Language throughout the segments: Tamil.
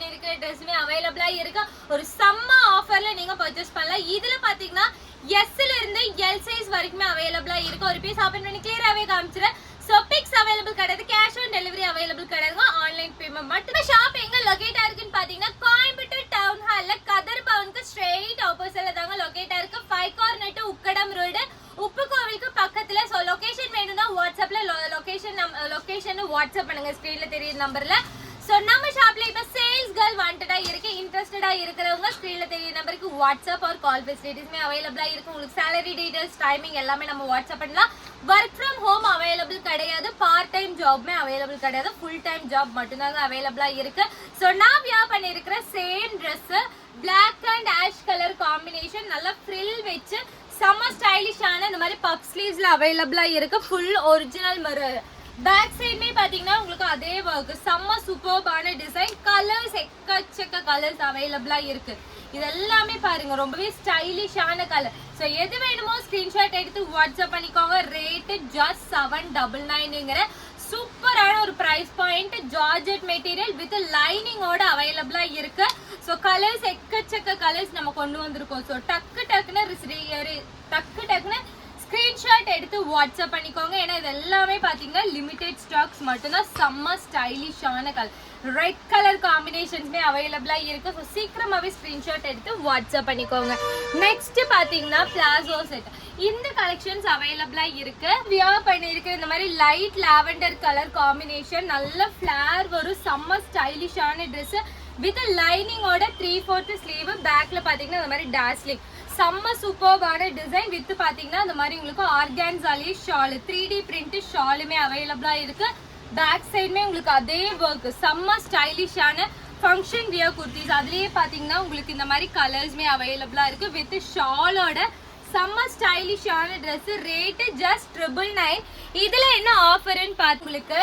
டிசைனர் ட்ரெஸ்ஸுமே அவைலபிளா இருக்கு. ஒரு செம்ம ஆஃபர்ல நீங்க பர்ச்சேஸ் பண்ணலாம். இதுல பாத்தீங்கன்னா எஸ்ல இருந்து எல் சைஸ் வரைக்குமே அவைலபிளா இருக்கு. ஒரு பீஸ் ஓபன் பண்ணி கிளியராவே காமிச்சிடுறேன். ஸோ பிக்ஸ் அவைலபிள் கிடையாது. கேஷ் ஆன் டெலிவரி அவைலபிள் கிடையாது ஆன்லைன் பேமெண்ட் மட்டும் ஷாப் எங்க லொகேட் ஆயிருக்குன்னு பாத்தீங்கன்னா கோயம்புத்தூர் டவுன் ஹால்ல கதர் பவனுக்கு ஸ்ட்ரெயிட் ஆப்போசிட்ல தாங்க லொகேட் ஆயிருக்கு ஃபைவ் கார்னெட் உக்கடம் ரோடு உப்பு கோவிலுக்கு பக்கத்துல. ஸோ லொகேஷன் வேணும்னா வாட்ஸ்அப்ல லொகேஷன் லொகேஷன் வாட்ஸ்அப் பண்ணுங்க. ஸ்க்ரீன்ல தெரியுற நம்பர்ல ஸோ நம்ம ஷாப்ல இப்போ சேல்ஸ் கேர்ள் வாண்டடா இருக்கு இன்ட்ரெஸ்டடா இருக்கிறவங்க ஸ்க்ரீன்ல தெரியுற நம்பருக்கு வாட்ஸ்அப் ஆர் கால் ஃபெசிலிட்டிஸ்மே அவைலபிளா இருக்கு. உங்களுக்கு சேலரி டீடைல்ஸ் டைமிங் எல்லாமே நம்ம வாட்ஸ்அப் பண்ணலாம். ஒர்க் ஃப்ரம் ஹோம் அவைலபிள் கிடையாது. பார்ட் டைம் ஜாப்மே அவைலபிள் கிடையாது. ஃபுல் டைம் ஜாப் மட்டும்தாங்க அவைலபிளா இருக்கு. ஸோ நான் வியர் பண்ணியிருக்கிற same dress black and ash colour combination நல்லா ஃப்ரில் வச்சு செம்ம ஸ்டைலிஷான இந்த மாதிரி பப் ஸ்லீவ்ஸில் அவைலபிளாக இருக்குது ஃபுல் ஒரிஜினல் மரு பேக் சைடுமே பார்த்தீங்கன்னா உங்களுக்கு அதே ஒர்க் செம்ம சூப்பர்பான டிசைன் கலர்ஸ் எக்கச்சக்க கலர்ஸ் அவைலபிளாக இருக்கு. இது எல்லாமே பாருங்க. ரொம்பவே ஸ்டைலிஷான கலர் ஸோ எது வேணுமோ ஸ்கிரீன்ஷாட் எடுத்து வாட்ஸ்அப் பண்ணிக்கோங்க. ரேட்டு ஜஸ்ட் செவன் டபுள் நைனுங்கிற சூப்பரான ஒரு price point georgette material with லைனிங்கோட அவைலபிளா இருக்கு. ஸோ கலர்ஸ் எக்கச்சக்க கலர்ஸ் நம்ம கொண்டு வந்திருக்கோம். ஸோ டக்கு டக்குன்னு ரிஸ்- டக்கு டக்குன்னு ஸ்கிரீன்ஷாட் எடுத்து வாட்ஸ்அப் பண்ணிக்கோங்க. ஏன்னா இது எல்லாமே பார்த்தீங்கன்னா லிமிடெட் ஸ்டாக்ஸ் மட்டும்தான். செம்ம ஸ்டைலிஷான கலர் ரெட் கலர் காம்பினேஷன்ஸ்மே அவைலபிளாக இருக்கு. ஸோ சீக்கிரமாகவே ஸ்க்ரீன்ஷாட் எடுத்து வாட்ஸ்அப் பண்ணிக்கோங்க. நெக்ஸ்ட் பார்த்தீங்கன்னா பிளாசோ செட் இந்த கலெக்ஷன்ஸ் அவைலபிளாக இருக்கு. வியர் பண்ணியிருக்கு இந்த மாதிரி லைட் லாவெண்டர் கலர் காம்பினேஷன் நல்ல ஃப்ளேர் வரும். செம்ம ஸ்டைலிஷான ட்ரெஸ்ஸு வித் லைனிங்கோட த்ரீ ஃபோர்த்து ஸ்லீவ் பேக்கில் பார்த்தீங்கன்னா இந்த மாதிரி டாஸ்லிங் செம்ம சூப்பர்பான டிசைன் வித் பார்த்தீங்கன்னா இந்த மாதிரி உங்களுக்கு ஆர்கான்சாலே ஷாலு த்ரீ டி பிரிண்ட் ஷாலுமே அவைலபிளாக இருக்கு. பேக் சைடுமே உங்களுக்கு அதே ஒர்க் செம்ம ஸ்டைலிஷான ஃபங்க்ஷன் வியர் குர்த்திஸ். அதுலேயே பார்த்தீங்கன்னா உங்களுக்கு இந்த மாதிரி கலர்ஸ்மே அவைலபிளாக இருக்குது வித் ஷாலோட செம்ம ஸ்டைலிஷான dress rate just triple nine இதில் என்ன ஆஃபர்னு பார்த்து உங்களுக்கு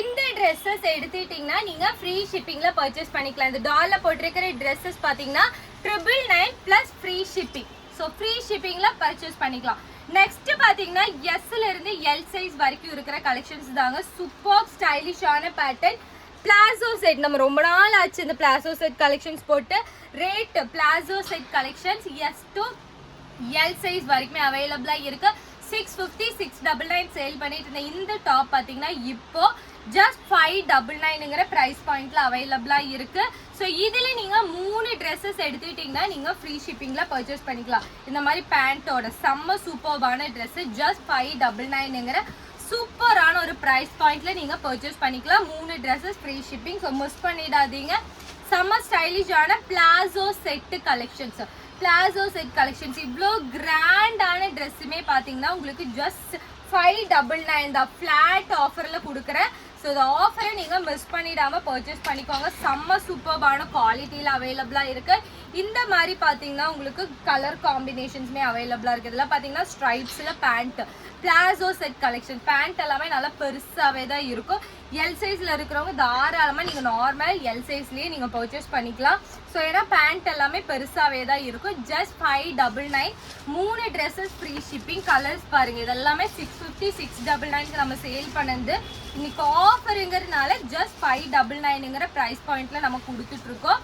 இந்த ட்ரெஸ்ஸஸ் எடுத்துக்கிட்டிங்கன்னா நீங்கள் ஃப்ரீ ஷிப்பிங்கில் பர்ச்சேஸ் பண்ணிக்கலாம். இந்த டாலில் போட்டிருக்கிற ட்ரெஸ்ஸஸ் பார்த்தீங்கன்னா triple nine plus free shipping so free ஷிப்பிங்கில் purchase பண்ணிக்கலாம். நெக்ஸ்ட் பார்த்தீங்கன்னா எஸ்ல இருந்து எல் சைஸ் வரைக்கும் இருக்கிற கலெக்ஷன்ஸ் தாங்க. சூப்பர் ஸ்டைலிஷான பேட்டர்ன் பிளாசோ செட் நம்ம ரொம்ப நாள் ஆச்சு இந்த பிளாசோ செட் கலெக்ஷன்ஸ் போட்டு. Rate palazzo set collections S to L size வரைக்குமே அவைலபிளாக இருக்குது six fifty six double nine sale பண்ணிட்டு இருந்த இந்த டாப் பார்த்தீங்கன்னா இப்போ ஜஸ்ட் ஃபைவ் டபுள் நைனுங்கிற ப்ரைஸ் பாயிண்ட்ல அவைலபிளாக இருக்கு. ஸோ இதில் நீங்கள் மூணு ட்ரெஸ்ஸஸ் எடுத்துக்கிட்டிங்கன்னா நீங்கள் ஃப்ரீ ஷிப்பிங்கில் பர்ச்சேஸ் பண்ணிக்கலாம். இந்த மாதிரி பேண்ட்டோட செம்ம சூப்பர்வான ட்ரெஸ்ஸு ஜஸ்ட் ஃபைவ் டபுள் நைனுங்கிற சூப்பரான ஒரு ப்ரைஸ் பாயிண்ட்ல நீங்கள் பர்ச்சேஸ் பண்ணிக்கலாம். மூணு dresses free shipping so miss பண்ணிடாதீங்க. செம்ம ஸ்டைலிஷான palazzo set collections palazzo set collections இவ்வளோ கிராண்டான ட்ரெஸ்ஸுமே பார்த்தீங்கன்னா உங்களுக்கு ஜஸ்ட் ஃபைவ் டபுள் நைன் தான். ஃப்ளாட் ஆஃபரில் கொடுக்குறேன் ஸோ இந்த ஆஃபரை நீங்கள் மிஸ் பண்ணிடாமல் பர்ச்சேஸ் பண்ணிக்கோங்க. செம்ம சூப்பர்பான குவாலிட்டியில் அவைலபிளாக இருக்குது இந்த மாதிரி பார்த்தீங்கன்னா உங்களுக்கு கலர் காம்பினேஷன்ஸுமே அவைலபிளாக இருக்குது இதெல்லாம் பார்த்தீங்கன்னா ஸ்ட்ரைப்ஸில் pant palazzo set collection pant எல்லாமே நல்லா பெருசாகவே தான் இருக்கும். எல் சைஸில் இருக்கிறவங்க தாராளமாக நீங்கள் நார்மல் எல் சைஸ்லேயே நீங்கள் பர்ச்சேஸ் பண்ணிக்கலாம். ஸோ ஏன்னா பேண்ட் எல்லாமே பெருசாகவே தான் இருக்கும். ஜஸ்ட் ஃபைவ் டபுள் நைன் மூணு ட்ரெஸ்ஸஸ் ஃப்ரீ ஷிப்பிங் கலர்ஸ் பாருங்கள் இதெல்லாமே சிக்ஸ் ஃபிஃப்டி சிக்ஸ் டபுள் நைனுக்கு நம்ம சேல் பண்ணது. இன்னைக்கு ஆஃபருங்கிறதுனால ஜஸ்ட் ஃபைவ் டபுள் நைனுங்கிற ப்ரைஸ் பாயிண்ட்டில் நம்ம கொடுத்துட்ருக்கோம்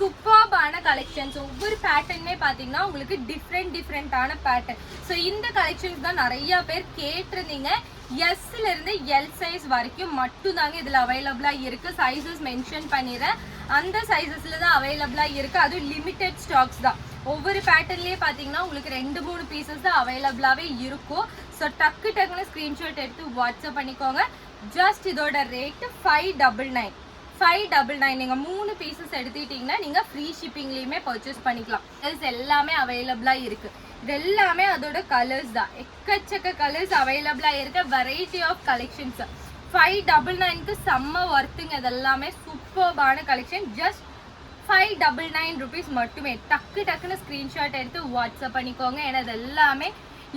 சூப்பர்பான கலெக்ஷன்ஸ் ஒவ்வொரு பேட்டர்னுமே பார்த்தீங்கன்னா உங்களுக்கு டிஃப்ரெண்ட் டிஃப்ரெண்ட்டான பேட்டர்ன் ஸோ இந்த கலெக்ஷன்ஸ் தான் நிறைய பேர் கேட்டிருந்தீங்க. எஸ்ல இருந்து எல் சைஸ் வரைக்கும் மட்டும்தாங்க இதில் அவைலபிளாக இருக்குது சைஸஸ் மென்ஷன் பண்ணிடுறேன். அந்த சைஸஸில் தான் அவைலபிளாக இருக்குது அதுவும் லிமிட்டெட் ஸ்டாக்ஸ் தான். ஒவ்வொரு பேட்டர்ன்லேயே பார்த்தீங்கன்னா உங்களுக்கு ரெண்டு மூணு பீசஸ் தான் அவைலபிளாகவே இருக்கும். ஸோ டக்கு டக்குன்னு ஸ்க்ரீன்ஷாட் எடுத்து வாட்ஸ்அப் பண்ணிக்கோங்க. ஜஸ்ட் இதோட rate five double nine five double nine நீங்கள் மூணு பீசஸ் எடுத்துக்கிட்டிங்கன்னா நீங்கள் ஃப்ரீ ஷிப்பிங்லேயுமே பர்ச்சேஸ் பண்ணிக்கலாம். கலர்ஸ் எல்லாமே அவைலபிளாக இருக்குது இது எல்லாமே அதோட கலர்ஸ் தான். எக்கச்சக்க கலர்ஸ் அவைலபிளாக இருக்க variety of collections five double நைனுக்கு செம்ம ஒர்த்துங்க இதெல்லாமே சூப்பர்பான collection just five double nine rupees மட்டுமே. டக்கு டக்குன்னு ஸ்க்ரீன்ஷாட் எடுத்து வாட்ஸ்அப் பண்ணிக்கோங்க. ஏன்னா இது எல்லாமே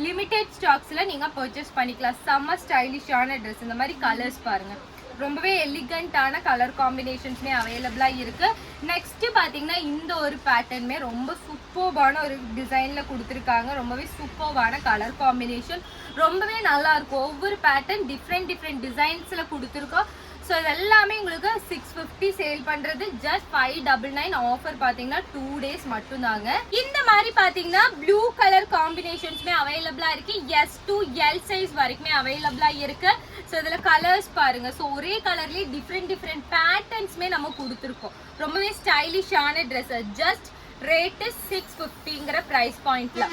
லிமிடெட் ஸ்டாக்ஸில் நீங்கள் பர்ச்சேஸ் பண்ணிக்கலாம். செம்ம ஸ்டைலிஷான ட்ரெஸ் இந்த மாதிரி கலர்ஸ் பாருங்கள் ரொம்பவே எலிகண்ட்டான கலர் காம்பினேஷன்ஸ்மே அவைலபிளாக இருக்கு. நெக்ஸ்ட் பார்த்தீங்கன்னா இந்த ஒரு பேட்டர்னுமே ரொம்ப சூப்பர்பான ஒரு டிசைனில் கொடுத்துருக்காங்க. ரொம்பவே சூப்பர்வான கலர் காம்பினேஷன் ரொம்பவே நல்லா இருக்கும். ஒவ்வொரு பேட்டர்ன் டிஃப்ரெண்ட் டிஃப்ரெண்ட் டிசைன்ஸில் கொடுத்துருக்கோம். ஸோ இது எல்லாமே உங்களுக்கு சிக்ஸ் ஃபிஃப்டி சேல் பண்றது. Just five double nine offer பார்த்தீங்கன்னா டூ டேஸ் மட்டும்தாங்க. இந்த மாதிரி பார்த்தீங்கன்னா ப்ளூ கலர் காம்பினேஷன்ஸ்மே அவைலபிளா இருக்கு. எஸ் டூ எல் சைஸ் வரைக்குமே அவைலபிளா இருக்கு. ஸோ இதில் கலர்ஸ் பாருங்க. ஸோ ஒரே கலர்லேயே டிஃப்ரெண்ட் டிஃப்ரெண்ட் பேட்டர்ன்ஸுமே நம்ம கொடுத்துருக்கோம். ரொம்பவே ஸ்டைலிஷான ட்ரெஸ் ஜஸ்ட் ரேட்டு சிக்ஸ் ஃபிஃப்டிங்கிற ப்ரைஸ் பாயிண்ட்ல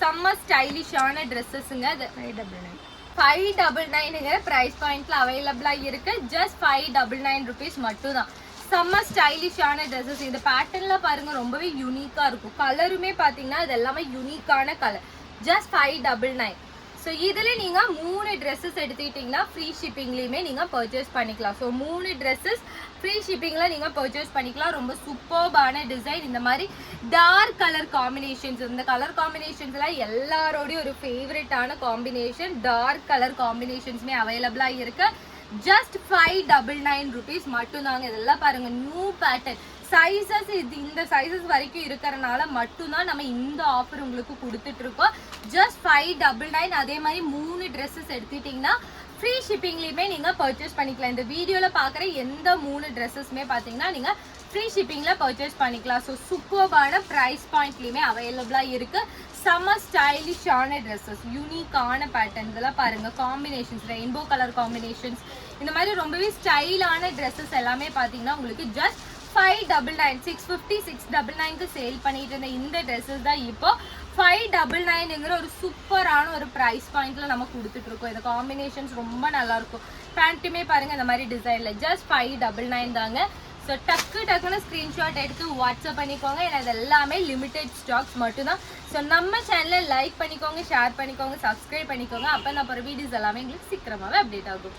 செம்ம ஸ்டைலிஷான ட்ரெஸ்ஸஸுங்க அது five double nine five double நைனுங்கிற price பாயிண்ட்ல அவைலபிளா இருக்கு. Just five double nine rupees மட்டும்தான். செம்ம ஸ்டைலிஷான ட்ரெஸ்ஸஸ் இந்த பேட்டர்ன்ல பாருங்க ரொம்பவே யூனிக்கா இருக்கும். கலருமே பாத்தீங்கன்னா இது எல்லாமே யூனிக்கான colour just five double nine so இதில் நீங்கள் மூணு ட்ரெஸ்ஸஸ் எடுத்துக்கிட்டிங்கன்னா ஃப்ரீ ஷிப்பிங்லேயுமே நீங்கள் பர்ச்சேஸ் பண்ணிக்கலாம். ஸோ மூணு ட்ரெஸ்ஸஸ் ஃப்ரீ ஷிப்பிங்கில் நீங்கள் பர்ச்சேஸ் பண்ணிக்கலாம். ரொம்ப சூப்பர்பான டிசைன் இந்த மாதிரி டார்க் கலர் காம்பினேஷன்ஸ் இந்த கலர் காம்பினேஷன்ஸ்லாம் எல்லாரோடையும் ஒரு ஃபேவரட்டான காம்பினேஷன் டார்க் கலர் காம்பினேஷன்ஸுமே அவைலபிளாக இருக்குது just five double nine rupees மட்டும்தாங்க. இதெல்லாம் பாருங்கள் நியூ பேட்டர்ன் சைஸஸ் இது இந்த சைஸஸ் வரைக்கும் இருக்கிறனால மட்டும்தான் நம்ம இந்த ஆஃபர் உங்களுக்கு கொடுத்துட்டு இருக்கோம் ஜஸ்ட் ஃபைவ் டபுள் நைன் அதே மாதிரி மூணு ட்ரெஸ்ஸஸ் எடுத்துட்டிங்கன்னா ஃப்ரீ ஷிப்பிங்லேயுமே நீங்கள் பர்ச்சேஸ் பண்ணிக்கலாம். இந்த வீடியோவில் பார்க்குற எந்த மூணு ட்ரெஸ்ஸஸ்மே பார்த்தீங்கன்னா நீங்கள் ஃப்ரீ ஷிப்பிங்கில் பர்ச்சேஸ் பண்ணிக்கலாம். ஸோ சூப்பர்பான ப்ரைஸ் பாயிண்ட்லேயுமே அவைலபிளாக இருக்குது செம்ம ஸ்டைலிஷான ட்ரெஸ்ஸஸ் யூனிக்கான பேட்டர்ன் இதெல்லாம் பாருங்கள் காம்பினேஷன்ஸ் ரெயின்போ கலர் காம்பினேஷன்ஸ் இந்த மாதிரி ரொம்பவே ஸ்டைலான ட்ரெஸ்ஸஸ் எல்லாமே பார்த்தீங்கன்னா உங்களுக்கு just five double nine six fifty six double நைனுக்கு சேல் பண்ணிட்டு இருந்த இந்த ட்ரெஸ்ஸஸ் தான் இப்போ ஃபைவ் டபுள் நைனுங்கிற ஒரு சூப்பரான ஒரு ப்ரைஸ் பாயிண்ட்ல நம்ம கொடுத்துட்டு இருக்கோம் இந்த காம்பினேஷன்ஸ் ரொம்ப நல்லா இருக்கும் பேண்ட்டுமே பாருங்க இந்த மாதிரி டிசைன்ல ஜஸ்ட் ஃபைவ் டபுள் நைன் தாங்க. ஸோ டக்கு டக்குன்னு ஸ்க்ரீன்ஷாட் எடுத்து வாட்ஸ்அப் பண்ணிக்கோங்க. ஏன்னா இது எல்லாமே லிமிடெட் ஸ்டாக்ஸ் மட்டும்தான். ஸோ நம்ம சேனலை லைக் பண்ணிக்கோங்க ஷேர் பண்ணிக்கோங்க சப்ஸ்கிரைப் பண்ணிக்கோங்க. அப்போ நான் போகிற வீடியோஸ் எல்லாமே எங்களுக்கு சீக்கிரமாகவே அப்டேட் ஆகும்.